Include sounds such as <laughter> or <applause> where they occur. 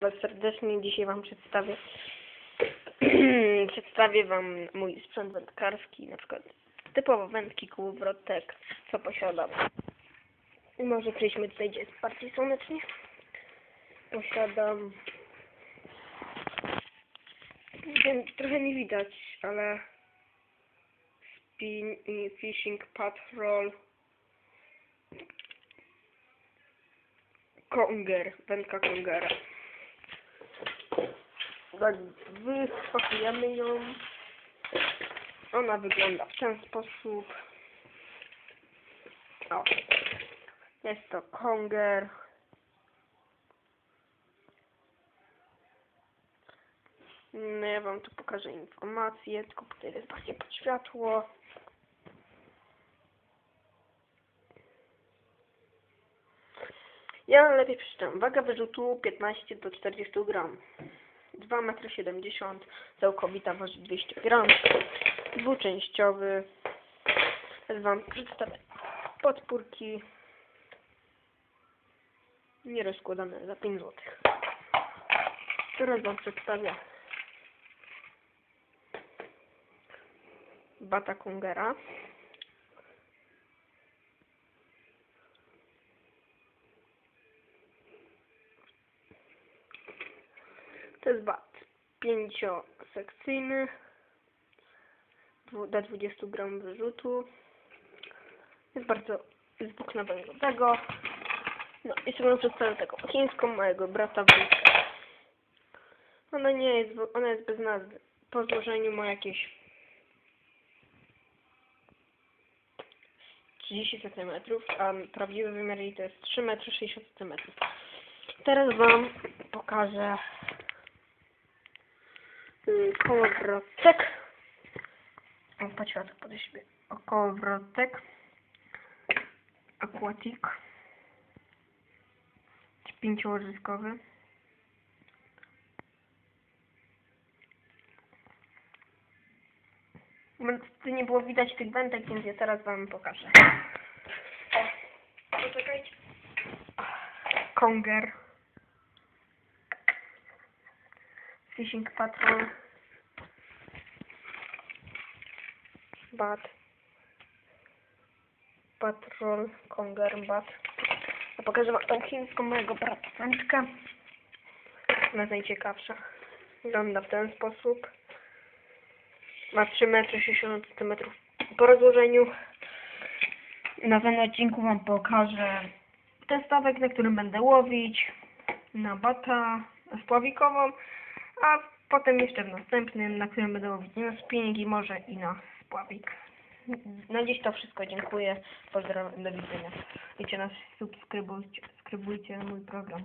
Was serdecznie dzisiaj Wam przedstawię <clears throat> przedstawię Wam mój sprzęt wędkarski, na przykład typowo wędki kołowrotek, co posiadam. I może przejdźmy tutaj, gdzie jest bardziej słonecznie. Posiadam wiem, trochę nie widać, ale Spin i Fishing Patrol Konger, wędka Kongera. Tak, wyspakujemy ją. Ona wygląda w ten sposób. O. Jest to Konger. No ja wam tu pokażę informacje, tylko tutaj jest bardziej pod światło. Ja lepiej przeczytam. Waga wyrzutu 15 do 40 gram. 2,70 m, całkowita waży 200 gram. Dwuczęściowy. Teraz Wam przedstawię podpórki. Nierozkładane za 5 zł. Teraz Wam przedstawię bata Kungera. To jest bat pięciosekcyjny do 20 gram wyrzutu. Jest bardzo z włókna węglowego. No i sobie przedstawię taką chińską mojego brata. Ona nie jest, ona jest bez nazwy. Po złożeniu ma jakieś 30 cm, a prawdziwy wymiar jej to jest 3 m 60 cm. Teraz Wam pokażę kołowrotek. O, patrz, pod siebie. Kołowrotek. Aquatic. Pięciołożyskowy. Tu nie było widać tych wędek, więc ja teraz wam pokażę. O. Konger. Fishing Patrol. Bat. Patrol, Konger, Bat. Pokażę wam tą chińską mojego brata wędkę. Ona najciekawsza. Wygląda w ten sposób. Ma 3 metry 60 cm po rozłożeniu. Na następnym odcinku Wam pokażę ten stawek, na którym będę łowić, na bata spławikową, a potem jeszcze w następnym, na którym będę łowić na spinning i może i na spławik. Na dziś to wszystko. Dziękuję. Pozdrawiam. Do widzenia. Idźcie nas, subskrybujcie, subskrybujcie mój program.